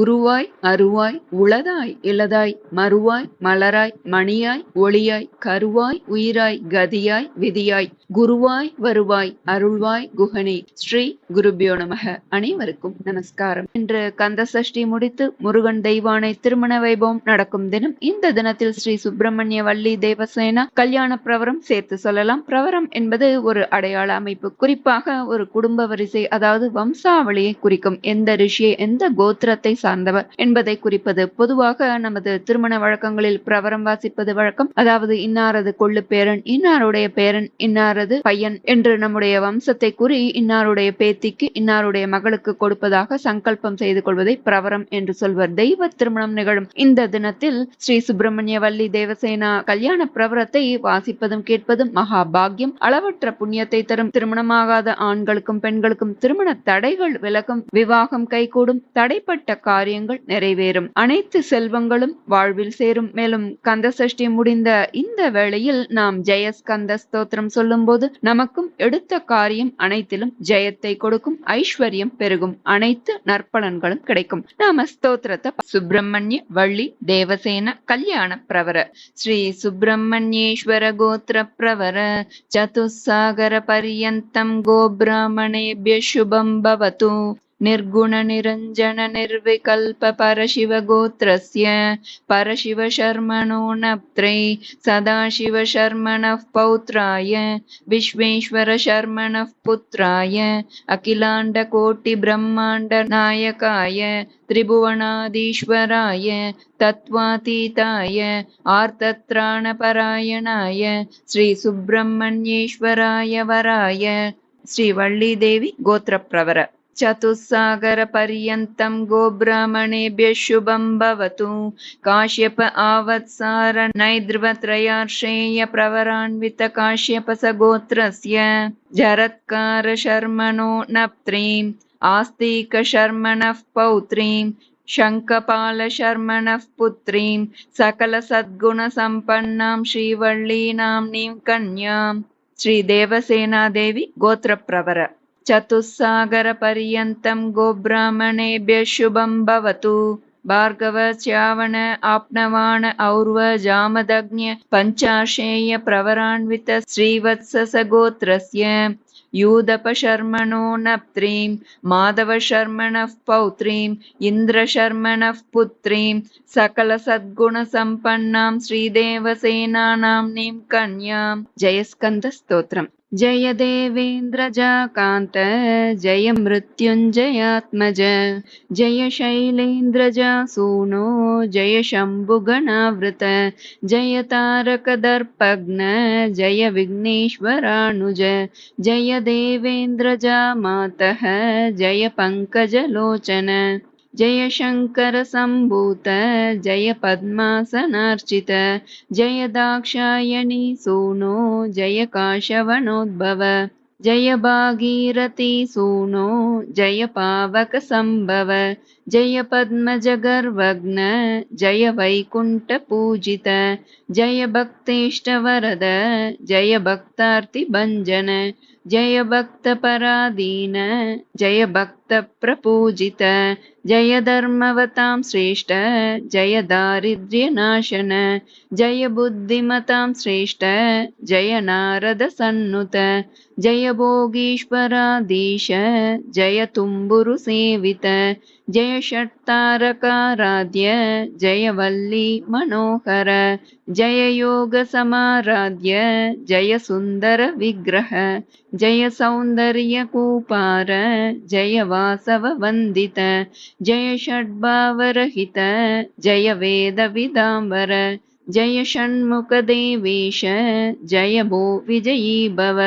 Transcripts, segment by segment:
உருவாய் அருவாய் உளதாய் இளதாய் மறுவாய் மலராய் மணியாய் ஒளியாய் கருவாய் உயிராய் கதியாய் விதியாய் குருவாய் வருவாய் அருள்வாய் குகனே. ஸ்ரீ குருபியோ நமக. அனைவருக்கும் நமஸ்காரம். இன்று கந்த சஷ்டி முடித்து முருகன் தெய்வானை திருமண வைபவம் நடக்கும் தினம். இந்த தினத்தில் ஸ்ரீ சுப்பிரமணிய வள்ளி தேவசேனா கல்யாண பிரவரம் சேர்த்து சொல்லலாம். பிரவரம் என்பது ஒரு அடையாள அமைப்பு. குறிப்பாக ஒரு குடும்ப வரிசை அதாவது வம்சாவளியை குறிக்கும். எந்த ரிஷியை எந்த கோத்திரத்தை சார்ந்தவர். என்பதை குறிப்பது பொதுவாக நமது திருமண வழக்கங்களில் பிரவரம் வாசிப்பது வழக்கம். அதாவது இன்னாரது கொள்ளு பேரன் இன்னாருடைய பேரன் இன்னாரது பையன் என்று நம்முடைய வம்சத்தை கூறி இன்னாருடைய பேத்திக்கு இன்னாருடைய மகளுக்கு கொடுப்பதாக சங்கல்பம் செய்து கொள்வதை பிரவரம் என்று சொல்வர். தெய்வ திருமணம் நிகழும் இந்த தினத்தில் ஸ்ரீ சுப்பிரமணிய வள்ளி தேவசேனா கல்யாண பிரவரத்தை வாசிப்பதும் கேட்பதும் மகா பாக்கியம் அளவற்ற புண்ணியத்தை தரும் திருமணமாகாத ஆண்களுக்கும் பெண்களுக்கும் திருமண தடைகள் விலகும். விவாகம் கைகூடும். தடைப்பட்ட காரியங்கள் நிறைவேறும். அனைத்து செல்வங்களும் வாழ்வில் சேரும். மேலும் கந்த சஷ்டி முடிந்த இந்த வேளையில் நாம் ஜெயஸ்கந்த ஸ்தோத்திரம் சொல்லும் போது நமக்கும் எடுத்த காரியம் அனைத்திலும் ஜெயத்தை கொடுக்கும் ஐஸ்வர்யம் பெருகும். அனைத்து நற்பலன்களும் கிடைக்கும். நாம ஸ்தோத்திரத்தை சுப்பிரமணிய வள்ளி தேவசேன கல்யாண பிரவர. ஸ்ரீ சுப்பிரமணியேஸ்வர கோத்திர பிரவர. சதுசாகர பரியந்தம் கோபிராமணேபிய சுபம் பவத்து निर्गुणनिरञ्जन निर्विकल्पपरशिवगोत्रस्य परशिवशर्मणो नप्त्रै सदाशिवशर्मणः पौत्राय विश्वेश्वरशर्मणः पुत्राय अखिलाण्डकोटिब्रह्माण्डनायकाय त्रिभुवनादीश्वराय तत्त्वातीताय आर्तत्राणपरायणाय श्रीसुब्रह्मण्येश्वराय वराय श्रीवल्लीदेवी गोत्रप्रवर चतुस्सागरपर्यन्तं गोब्राह्मणेभ्यः शुभं भवतु काश्यप आवत्सार नैद्रवत्रयार्षेय प्रवरान्वित काश्यपस गोत्रस्य जरत्कारशर्मणो नप्त्रीम् आस्तिकशर्मणः पौत्रीं शङ्खपालशर्मणः पुत्रीं सकलसद्गुणसम्पन्नां श्रीवल्लीनाम्नीं कन्यां श्रीदेवसेनादेवी गोत्रप्रवर चतुस्सागरपर्यन्तं गोब्राह्मणेभ्यः शुभं भवतु। भार्गव च्यावण आप्नवाण और्व जामदग्न्य पञ्चाशेय प्रवरान्वित श्रीवत्ससगोत्रस्य। यूदपशर्मणो नप्त्रीं माधवशर्मणः पौत्रीम् इन्द्रशर्मणः पुत्रीं सकलसद्गुणसम्पन्नां श्रीदेवसेनानाम्नीं कन्यां। जयस्कन्दस्तोत्रम् जय देवेन्द्रजाकान्त जय मृत्युञ्जयात्मज जय शैलेन्द्रजासूनो जय शम्भुगणावृत जय तारकदर्पघ्न जय विघ्नेश्वरानुज जय देवेन्द्रजा मातः जय पङ्कजलोचन जय शङ्करसम्भूत जय पद्मासनार्चित जय दाक्षायणी सूनो जय काशवनोद्भव जय भागीरथी सूनो जय पावकसम्भव जय पद्मजगर्वग्न जय वैकुण्ठपूजित जय भक्तेष्टवरद जय भक्तार्तिभञ्जन जय भक्तपराधीन जय भक्तप्रपूजित जय धर्मवतां श्रेष्ठ जय दारिद्र्यनाशन। जय बुद्धिमतां श्रेष्ठ जय नारदसन्नुत जय भोगीश्वराधीश जय तुम्बुरुसेवित जय षट्तारकाराध्य जय वल्ली मनोहर। जय योगसमाराध्य जय सुन्दरविग्रह जय सौन्दर्यकूपार जय वासववन्दित जय षड्भावरहित जय वेदविदाम्बर जय षण्मुखदेवेश जय भो विजयी भव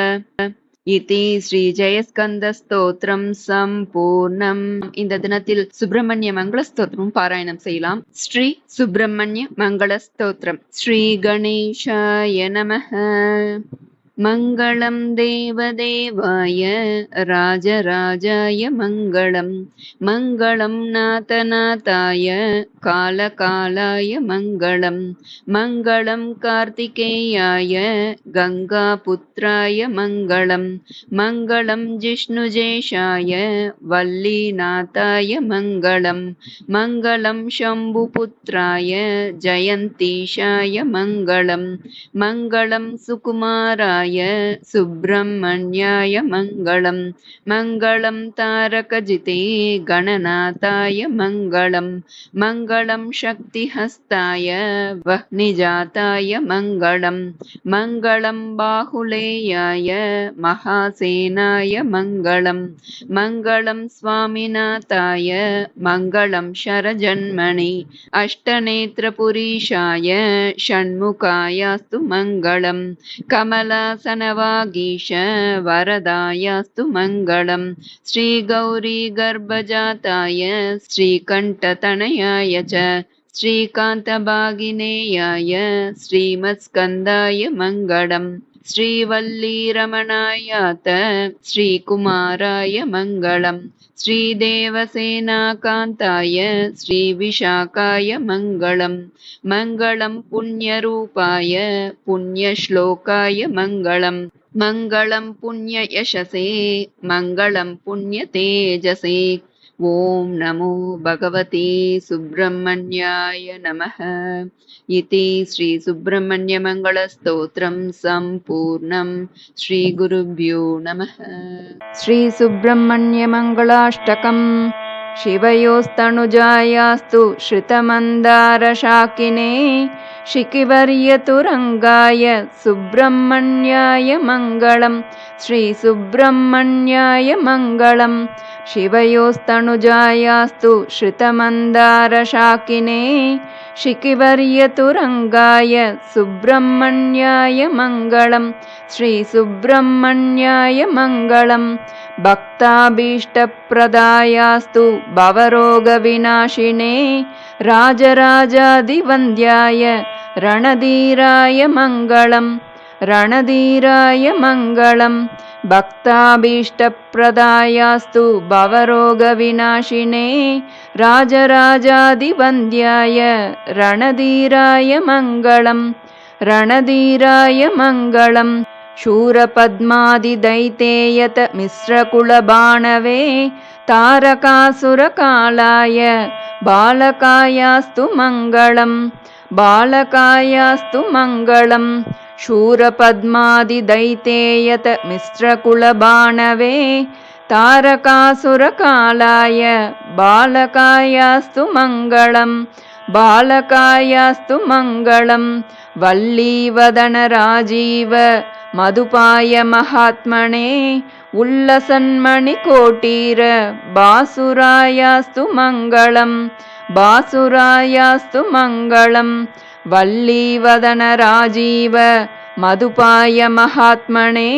இதி ஸ்ரீ ஜெயஸ்கந்த ஸ்தோத்திரம் சம்பூர்ணம் இந்த தினத்தில் சுப்பிரமணிய மங்கள ஸ்தோத்திரம் பாராயணம் செய்யலாம் ஸ்ரீ சுப்பிரமணிய மங்கள ஸ்தோத்திரம் ஸ்ரீ கணேஷாய நமஹ मङ्गलं देवदेवाय राजराजाय मङ्गलम् मङ्गलं नाथनाथाय कालकालाय मङ्गलम् मङ्गलं कार्तिकेयाय गङ्गापुत्राय मङ्गलम् मङ्गलं जिष्णुजेशाय वल्लीनाथाय मङ्गलम् मङ्गलं शम्भुपुत्राय जयन्तीशाय मङ्गलम् मङ्गलं सुकुमाराय सुब्रह्मण्याय मङ्गलम्। मङ्गलं तारकजिते गणनाथाय मङ्गलम्। मङ्गलं शक्तिहस्ताय वह्निजाताय मङ्गलम्। मङ्गलं बाहुलेयाय महासेनाय मङ्गलम्। मङ्गलं स्वामिनाथाय मङ्गलं शरजन्मणि। अष्टनेत्रपुरीशाय षण्मुखायास्तु मङ्गलम् कमलासनवागीश वरदायास्तु मङ्गलम् श्रीगौरी गर्भजाताय श्रीकण्ठतनयाय च श्रीकान्तभागिनेयाय श्रीमत्स्कन्दाय मङ्गलम् श्रीवल्लीरमणायात श्रीकुमाराय मङ्गलम् श्रीदेवसेनाकान्ताय श्रीविशाखाय मङ्गलम् मङ्गलं पुण्यरूपाय पुण्यश्लोकाय मङ्गलम् मङ्गलं पुण्ययशसे मङ्गलं पुण्यतेजसे ॐ नमो भगवते सुब्रह्मण्याय नमः। इति श्रीसुब्रह्मण्यमङ्गलस्तोत्रं सम्पूर्णं श्रीगुरुभ्यो नमः। श्रीसुब्रह्मण्यमङ्गलाष्टकम् शिवयोस्तनुजायास्तु श्रितमन्दारशाकिने शिखिवर्यतुरङ्गाय सुब्रह्मण्याय मङ्गलं श्रीसुब्रह्मण्याय मङ्गलम् शिवयोस्तनुजायास्तु श्रितमन्दारशाकिने शिखिवर्यतुरङ्गाय सुब्रह्मण्याय मङ्गलं श्रीसुब्रह्मण्याय मङ्गलम् भक्ताभीष्टप्रदायास्तु भवरोगविनाशिने राजराजादिवन्द्याय रणधीराय मङ्गलम् रणधीराय मङ्गलम्। भक्ताभीष्टप्रदायास्तु भवरोगविनाशिने राजराजादिवन्द्याय रणधीराय मङ्गलम् रणधीराय मङ्गलम्। शूरपद्मादिदैतेयत मिश्रकुलबाणवे तारकासुरकालाय बालकायास्तु मङ्गलम् बालकायास्तु मङ्गलम् शूरपद्मादिदैतेयत मिश्रकुलबाणवे। तारकासुरकालाय बालकायास्तु मङ्गलम् बालकायास्तु मङ्गलम् वल्लीवदनराजीव मधुपाय महात्मने। उल्लसन्मणिकोटीर बासुरायास्तु मङ्गलम् बासुरायास्तु मङ्गलम् वल्लीवदनराजीव मधुपाय महात्मने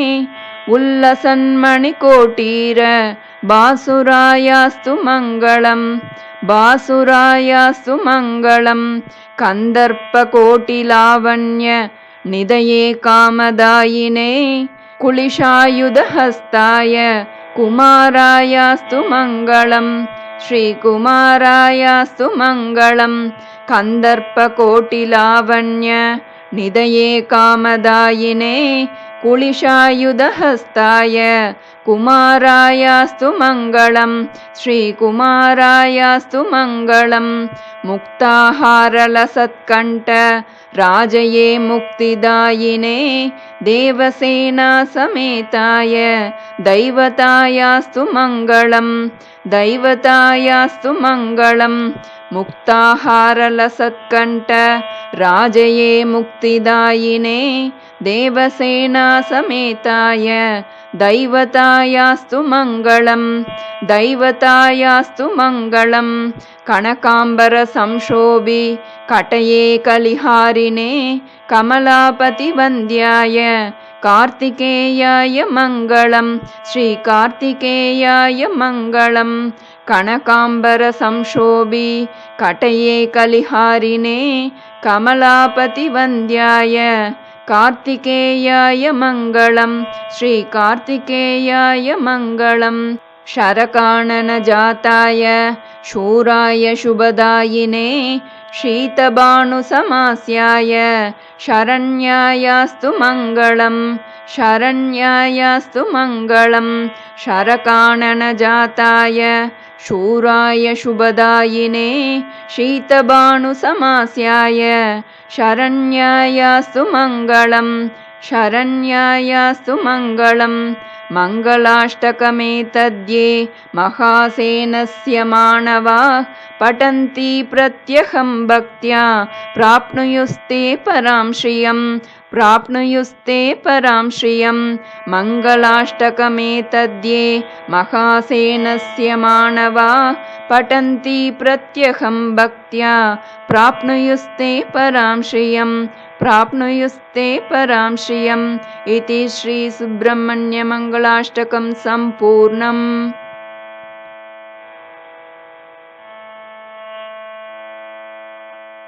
उल्लसन्मणिकोटीर बासुरायास्तु मङ्गलम् बासुरायास्तु मङ्गलम् कन्दर्पकोटिलावण्य निदये कामदायिने कुलिशायुधहस्ताय कुमारायास्तु मङ्गलम् श्रीकुमारायास्तु मङ्गलम् कन्दर्पकोटिलावण्य निदये कामदायिने कुलिशायुधहस्ताय कुमारायास्तु मङ्गलम् श्रीकुमारायास्तु मङ्गलम् मुक्ताहारलसत्कण्ठ राजये मुक्तिदायिने देवसेनासमेताय दैवतायास्तु मङ्गलम् दैवतायास्तु मङ्गलम् मुक्ताहारलसत्कण्ठ राजये मुक्तिदायिने देवसेनासमेताय दैवतायास्तु मङ्गलम् दैवतायास्तु मङ्गलम् कनकाम्बरसंशोभि कटये कलिहारिणे कमलापतिवन्द्याय कार्तिकेयाय मङ्गलम् श्रीकार्तिकेयाय मङ्गलम् कनकाम्बरसंशोभि कटये कलिहारिणे कमलापतिवन्द्याय कार्तिकेयाय मङ्गलं श्रीकार्तिकेयाय मङ्गलम् शरकाणनजाताय शूराय शुभदायिने शीतभानुसमास्याय शरण्यायास्तु मङ्गलम् शरण्यायास्तु मङ्गलम् शरकाणनजाताय शूराय शुभदायिने शीतभानुसमास्याय शरण्यायास्तु मङ्गलम् शरण्यायास्तु मङ्गलम्। मङ्गलाष्टकमेतद्ये महासेनस्य मानवाः पठन्ति प्रत्यहं भक्त्या प्राप्नुयुस्ते परां श्रियं प्राप्नुयुस्ते परां श्रियं मङ्गलाष्टकमेतद्ये महासेनस्य मानवाः पठन्ति प्रत्यहं भक्त्या प्राप्नुयुस्ते परां श्रियं प्राप्नुयुस्ते परां श्रियम् इति श्रीसुब्रह्मण्यमङ्गलाष्टकं सम्पूर्णम्